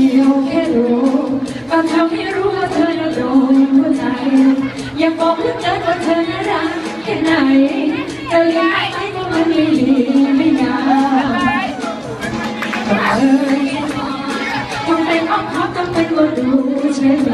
เดียวแค่รู้ก็ทำให้รู้ว่าเธอโดนหัวใจ อยากบอกว่ลืเกิว่าเธอน่ารักแค่ไหนแต่เลี้ยงไอ้ก็มันไม่ดีไม่งามเออยต้องเป็นอ้อมคอต้องเป็นว่าดูใช่ไหม